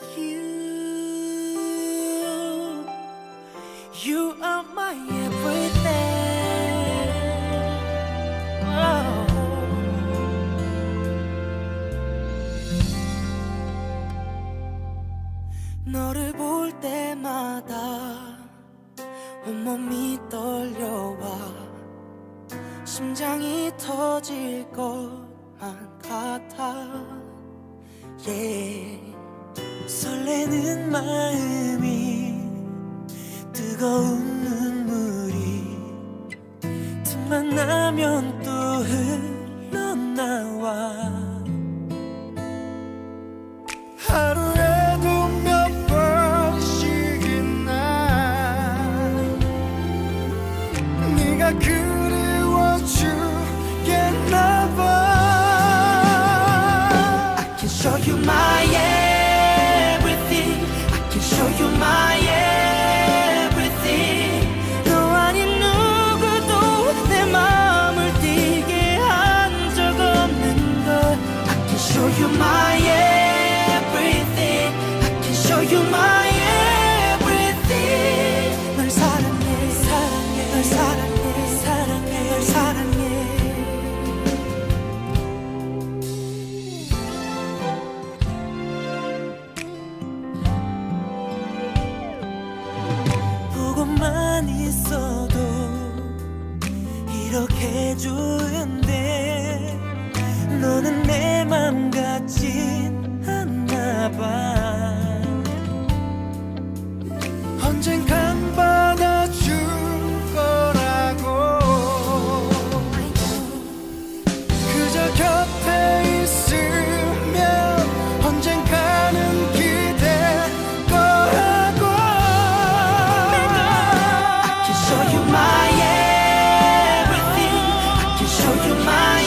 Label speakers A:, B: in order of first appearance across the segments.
A: You, you are my everything. Oh. 너를 볼 때마다 온몸이 떨려와 심장이 터질 것만 같아 yeah. 설레는 마음이 뜨거운 눈물이 틈만 나면 보고만 있어도 이렇게 좋은데 너는 내 맘 같진 않나 봐 언젠간 받아줄 거라고 그저 곁에 있으면 언젠가는 기댈 거라고 I can show you my everything I can show you my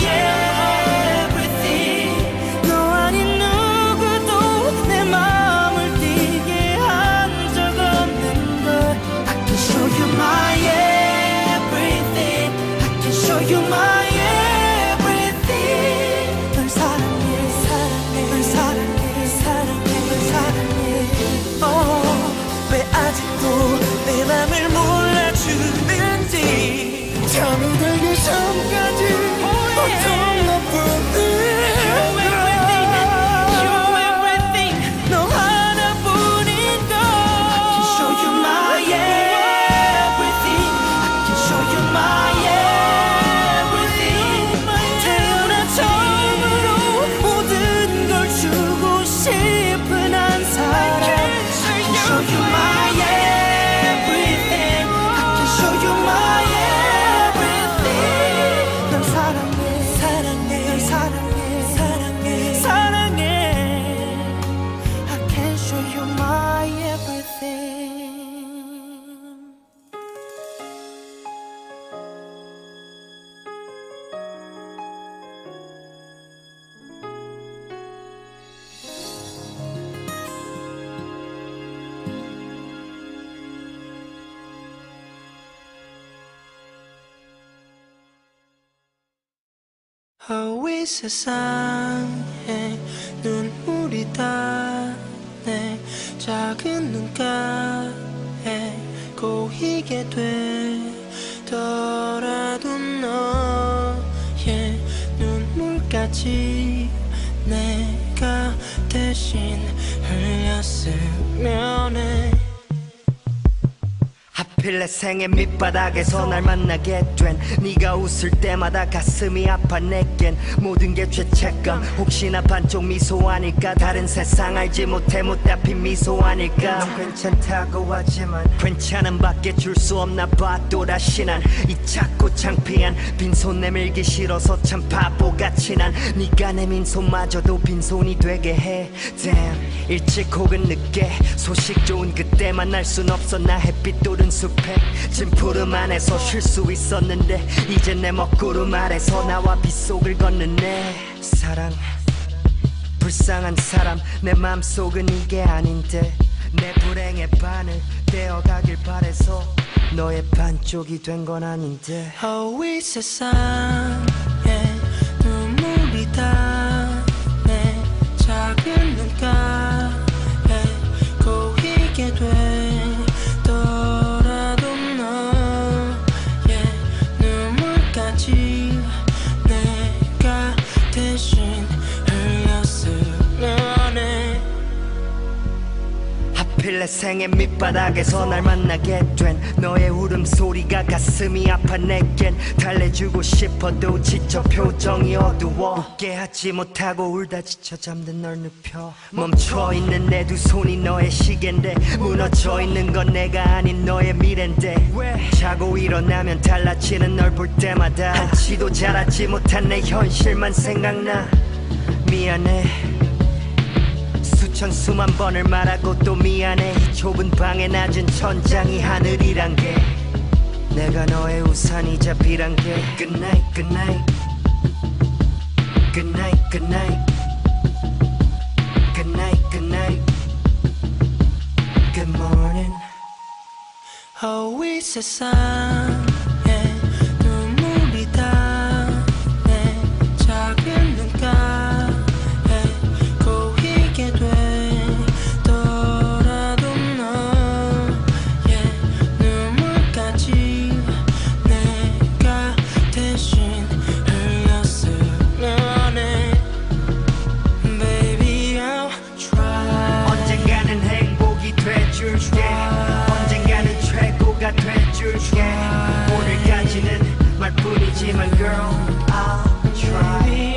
A: 이 세상에 눈물이 다내 작은 눈가에 고이게 되더라도 너의 눈물까지 내가 대신 흘렸으면 해
B: 하필 내 생의 밑바닥에서 날 만나게 된. 네가 웃을 때마다 가슴이 아파 내겐 모든 게 죄책감. 혹시나 반쪽 미소 아닐까 다른 세상 알지 못해 못 잡힌 미소 아닐까. 넌 괜찮다고 하지만 괜찮은 밖에 줄 수 없나 봐 또다시 난이 작고 창피한 빈손 내밀기 싫어서 참 바보같이 난 네가 내민 손마저도 빈손이 되게 해. Damn. 일찍 혹은 늦게 소식 좋은 그때 만날 순 없어. 나 햇빛 또른 숲에 진푸름 안에서 쉴 수 있었는데 이제 내 먹구름 아래서 나와 빗속을 걷는 내 사랑 불쌍한 사람 내 맘속은 이게 아닌데 내 불행의 반을 떼어가길 바래서 너의 반쪽이 된 건 아닌데.
A: Oh, 이 세상
B: 필래 생의 밑바닥에서 날 만나게 된 너의 울음소리가 가슴이 아파 내겐 달래주고 싶어도 지쳐 표정이 어두워 깨하지 못하고 울다 지쳐 잠든 널 눕혀 멈춰있는 내 두 손이 너의 시계인데 무너져있는 건 내가 아닌 너의 미래인데 자고 일어나면 달라지는 널 볼 때마다 한치도 자라지 못한 내 현실만 생각나 미안해 수 천 수만 번을 말하고 또 미안해 이 좁은 방에 낮은 천장이 하늘이란 게 내가 너의 우산이자 비란 게 Good night, good night Good night, good night Good night, good night Good morning
A: Oh, 이 세상
B: 줄게. 언젠가는 최고가 돼줄게. 오늘까지는 말뿐이지만 girl I'll try.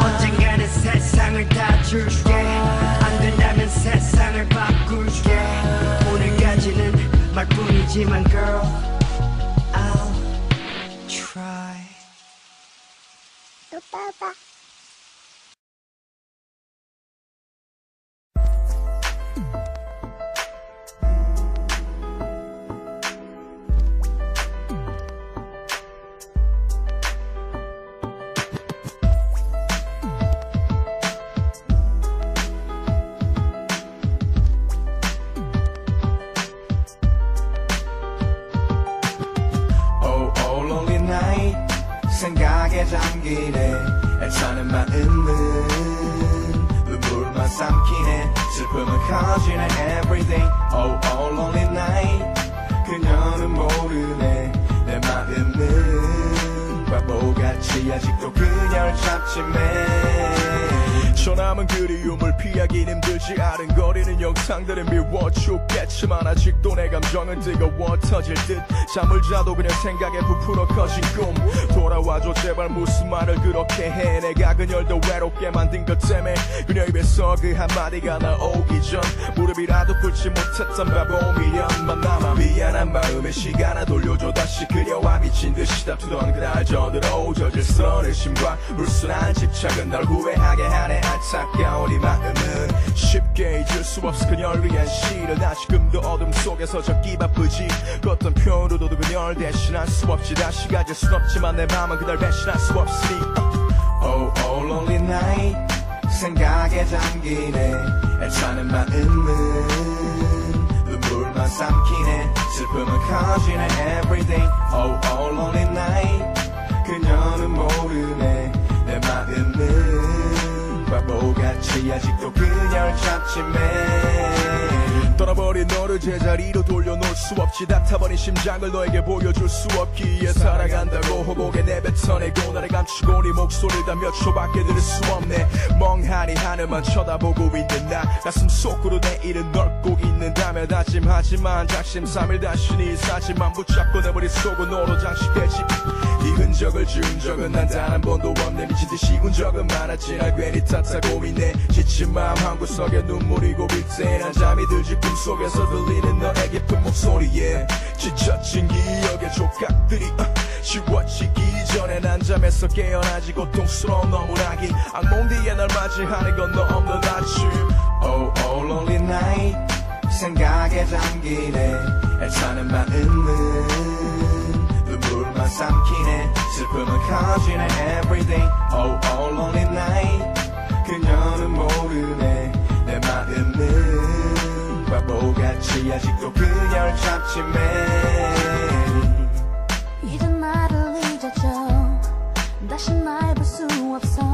B: 언젠가는 세상을 다 줄게. 안 된다면 세상을 바꿀게. 오늘까지는 말뿐이지만 girl I'll try.
C: 또 봐봐.
D: 삼키네 슬픔은 커지네 everyday Oh, oh, lonely night. 그녀는 모르네 내 마음은 바보같이 아직도 그녀를 잡지 매
E: 저남은 그리움을 피하기 힘들지 아른거리는 영상들은 미워 죽겠지만 아직도 내 감정은 뜨거워 터질 듯. 잠을 자도 그냥 생각에 부풀어 커진 꿈. 돌아와줘 제발 무슨 말을 그렇게 해. 내가 그녀를 더 외롭게 만든 것 때문에 그녀 입에서 그 한마디가 나오기 전 무릎이라도 꿇지 못했던 바보 미련만 남아 미안한 마음에 시간 을 돌려줘. 다시 그녀와 미친 듯이 다투던 그날 전으로 젖을 서르심과 불순한 집착은 널 후회하게 하네 안타까운 이 마음은 쉽게 잊을 수 없어 그녀를 위한 시를 다시금도 어둠 속에서 적기 바쁘지. 그 어떤 표현으로도 그녀를 대신할 수 없지. 다시 가질 순 없지만 내 맘은 그날 배신할 수 없으니.
D: Oh, oh, lonely night. 생각에 잠기네. 애타는 마음은 눈물만 삼키네. 슬픔은 커지네. Everyday Oh, oh, lonely night. 그녀는 모르네. 내 마음은 바보같이 아직도 그녀를 잡지 매
E: 떠나버린 너를 제자리로 돌려놓을 수 없지. 닥터버린 심장을 너에게 보여줄 수 없기에 살아간다고 호곡에 내뱉어내고 나를 감추고 네 목소리를 다몇 초밖에 들을 수 없네. 멍하니 하늘만 쳐다보고 있는 나. 가슴 속으로 내일은 넓고 있는다며 다짐하지만 작심삼일 다시 네 사진만 붙잡고 내 머릿속으로 장식되지. 네 흔적을 지운 적은 난 단 한 번도 없네. 미친 듯이 운 적은 많았지. 날 괜히 탓하고 있네. 지친 마음 한 구석에 눈물이 고일 때난 잠이 들지. 꿈속 에서 들리는 너의 깊은 목소리에 지쳐진 기억의 조각들이 어, 지워지기 전에 난 잠에서 깨어나지 고통스러운 너무나기. 악몽 뒤에 널 맞이하는 건 너 없는 아침.
D: Oh, oh, lonely night. 생각에 잠기네. 애타는 마음은 눈물만 삼키네. 슬픔은 커지네. Everyday Oh, oh, lonely night. 그녀는 모르네 바보같이 아직도 그녀를 잡지만 이젠 나를 잊어줘. 다시 날 볼 수 없어.